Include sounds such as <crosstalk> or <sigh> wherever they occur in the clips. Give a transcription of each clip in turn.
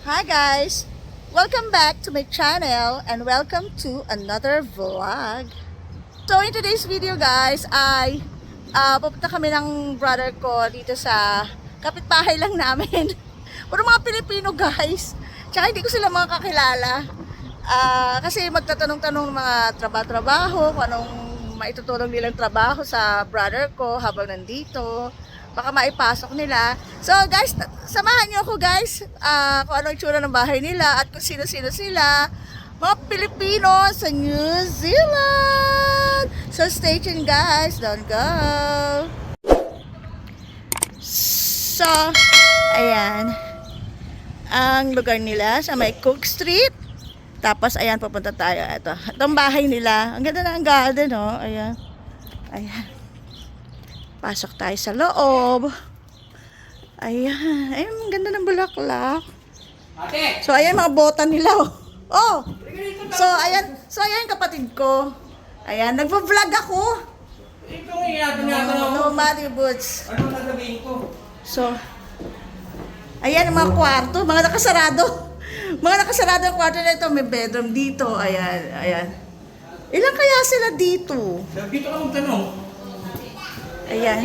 Hi guys! Welcome back to my channel and welcome to another vlog. So in today's video guys ay ah pupunta kami ng brother ko dito sa kapitbahay lang namin. <laughs> Puro mga Pilipino guys. Tsaka hindi ko sila mga kakilala. Ah, kasi magtatanong-tanong ng mga trabaho-trabaho, kung anong maitutulong nilang trabaho sa brother ko habang nandito. Baka maipasok nila. So guys, samahan niyo ako guys ah, kung ano yung tsura ng bahay nila at kung sino-sino sila. Mga Pilipino sa New Zealand! So stay tuned guys, don't go! So, ayan. Ang lugar nila sa may Cook Street. Tapos, ayan, pupunta tayo. Ito, itong bahay nila. Ang ganda na ang garden, oh. Ayan. Ayan. Pasok tayo sa loob. Ayan. Ayan, ang ganda ng bulaklak. Ate! So, ayan mga bota nila, oh. Oh! So, ayan. So, ayan kapatid ko. Ayan, nagpa-vlog ako. Ito nga yata niya ito. No, Mario Boots. Ano sasabihin ko? So, ayan ang mga kwarto, mga nakasarado. Mga nakasarado ang kwarto na ito. May bedroom dito. Ayan, ayan. Ilan kaya sila dito? Dito ka magtanong. Ayan.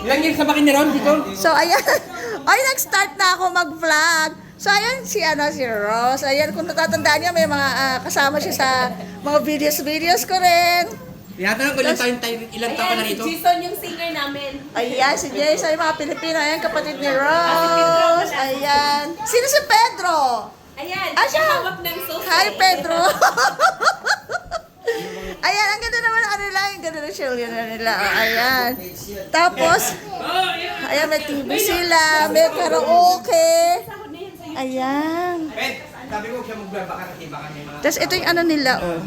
Ilang years na ba kiniron dito? So, ayan. <laughs> Ay, nag-start na ako mag-vlog. So, ayan si, ano, si Rose. Ayan, kung natatandaan niya, may mga ah, kasama siya sa mga videos-videos ko rin. Tinatanong ko ilang taon tayo, ilang taon ka na Ayan, si rito? Jason yung singer namin. Ayan, si Jace, ay mga Pilipino. Ayan, kapatid ni Rose. Ayan. Sino si Pedro? Ayan, Ah, siya. hawak ng sauce. Hi, Pedro! <laughs> show yun nila. Ayan. Tapos, ayan, may TV sila, may karaoke. Na. Ayan. Tapos ito yung ano nila, oh.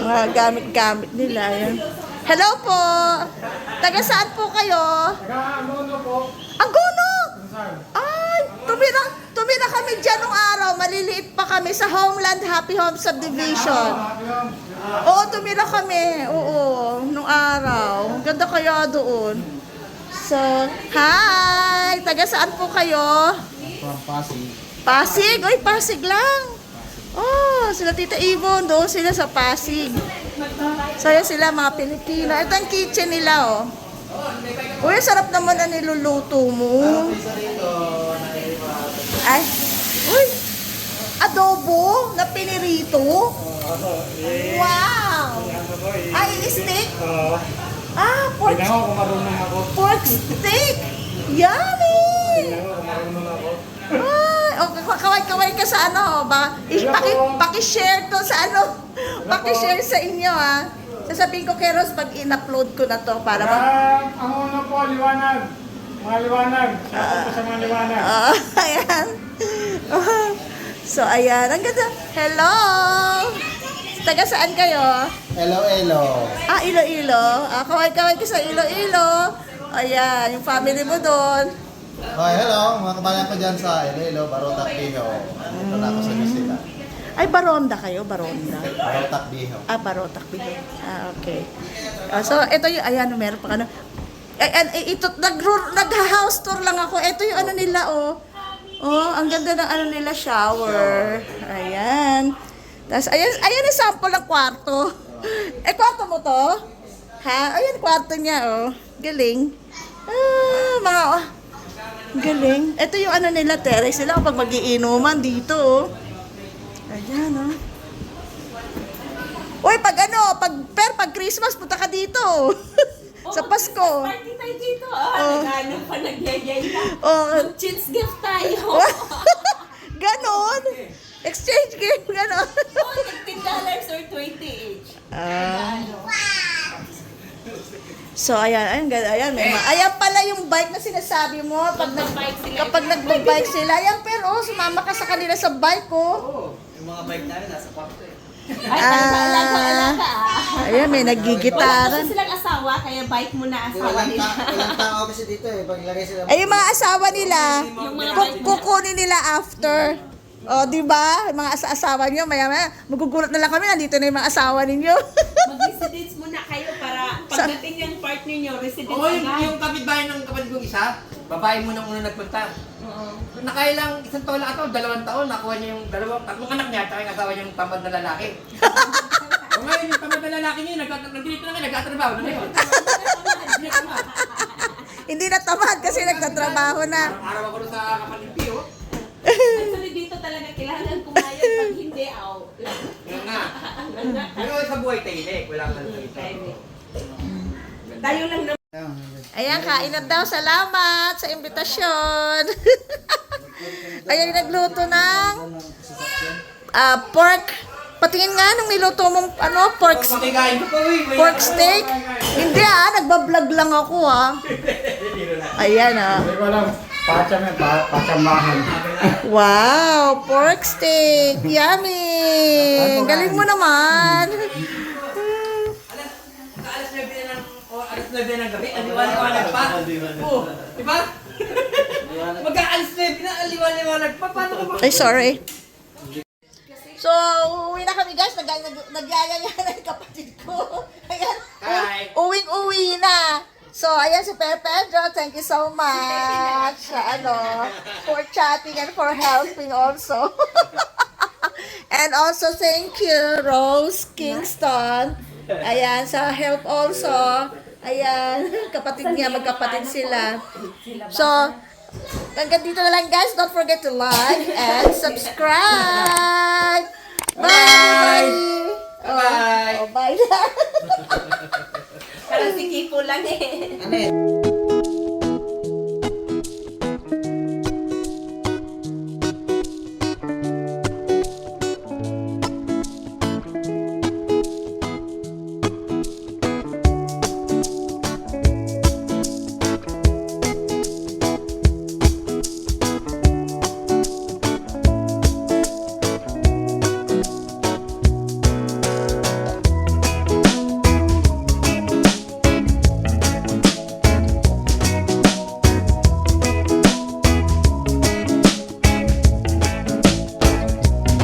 Mga gamit-gamit nila. Ayan. Hello po! Taga saan po kayo? Taga-Agono po. Agono! Saan? Ay, tumira, tumira kami dyan nung araw. Maliliit pa kami sa Homeland Happy Home Subdivision. Oo, tumira kami. Oo, nung araw. Ganda kaya doon. So, hi! Taga saan po kayo? From Pasig. Pasig? Uy, Pasig lang. Oh, sila Tita Ibon. Doon sila sa Pasig. So, yan sila mga Pilipino. Ito ang kitchen nila, oh. Uy, sarap naman na niluluto mo. Ay, na pinirito. Wow! Ay, steak? Oo. Ah, pork, Tingnan ko kung marunong ako. pork steak! Yummy! Tingnan ko kung marunong ako. Ay, oh, kaway-kaway ka sa ano, ba? I- Hello paki, paki-share to sa ano, paki-share sa inyo, ah. Sasabihin ko kay Rose pag in-upload ko na to para mag... Ah, ang una po, liwanag. Mga liwanag. Ako po sa mga liwanag. Ah, <laughs> ayan. So, ayan. Ang ganda. Hello! Taga saan kayo? Hello, hello. Ah, Iloilo. Ah, kaway-kaway ka sa Iloilo. Ayan, yung family mo doon. Hi, hello. Mga kabayan ko dyan sa Iloilo, Barotac Biho. Ito na ako sa New Zealand. Ay, Baronda kayo, Baronda. Barotac Biho. Ah, Barotac Biho. Ah, okay. Ah, so, ito yung, ayan, meron pa ano. Ay, ay, ito, nag, nag-house tour lang ako. Ito yung ano nila, oh. Oh, ang ganda ng ano nila, shower. Ayan. Tapos, ayan, ayan yung sample ng kwarto. <laughs> Eh, kwarto mo to? Ha? Ayan, kwarto niya, oh. Galing. Ah, mga, oh. Galing. Ito yung ano nila, terrace nila kapag magiinuman dito, oh. Ayan, oh. Uy, pag ano, pag, per, pag Christmas, punta ka dito. <laughs> sa Pasko. Party tayo dito. Ah, nagano pa, nagyayay na. Oh, Chins gift tayo. <laughs> ganon. Exchange game, ganon. oh, nag $10 or 20 each. Ah. So, ayan, ayan, ayan, may ma- ayan pala yung bike na sinasabi mo. Pag nag, Magbabike sila. kapag nagbabike sila, ayan, pero oh, sumama ka sa kanila sa bike, oh. Yung mga bike namin nasa kwarto eh. Ay, talaga, alaga-alaga ah. Ayan, may Wala naggigitaran. kasi silang asawa, kaya bike mo na asawa Walang, nila. ta walang tao <laughs> kasi dito eh. Pag sila. Ay, yung mga asawa nila, Yung mga ku- kukunin nila after. O, di ba? Yung mga asa- asawa nyo, maya maya, magugulat na lang kami, nandito na yung mga asawa ninyo. <laughs> Mag-residence muna kayo para pagdating yung partner nyo, residence Oo, yung, agad. yung kapitbahay ng kapatid kong isa, babae mo nang una nagpunta. Nakailang isang taon lang ito, dalawang taon, nakuha niya yung dalawang, tatlong anak niya, tsaka yung asawa niya yung tamad na lalaki. <laughs> ngayon, yung tamad na lalaki niya, nag- nandito na ngayon, nagtatrabaho na ngayon. Hindi na tamad kasi nagtatrabaho na. Araw-araw ako sa kapalipi, oh. Actually, dito talaga kailangan kumayod pag hindi, aw. Yan nga. Pero sa buhay tayo, eh, wala kang salita. Tayo lang naman. Ayan, kain na daw. Salamat sa imbitasyon. <laughs> Ayan, nagluto ng ah, pork. Patingin nga nung niluto mong ano, pork, pork steak. Hindi ah, nagbablog lang ako ah. Ayan ah. Hindi ko alam. Pacham yan, pa- pachamahan. Wow, pork steak. Yummy. Galing mo naman. Alas, alas 9 na ng, alas 9 na ng gabi, aliwan-liwanag pa. Oo, di ba? Mag-aalas 9 na, aliwan-liwanag pa. Paano ko ba? Ay, sorry. So, uwi na kami guys. Nag nag nagyayaya <laughs> na yung kapatid ko. Ayan. Hi. Uwing-uwi na. So, ayan si Pepe Pedro. Thank you so much. Ano, for chatting and for helping also. <laughs> and also, thank you, Rose Kingston. Ayan, sa help also. Ayan, <laughs> kapatid niya, magkapatid sila. So, hanggang dito na lang guys. Don't forget to like and subscribe. Bye, everybody. Bye-bye. Oh, oh, bye na. <laughs> Parang si Kiko lang eh.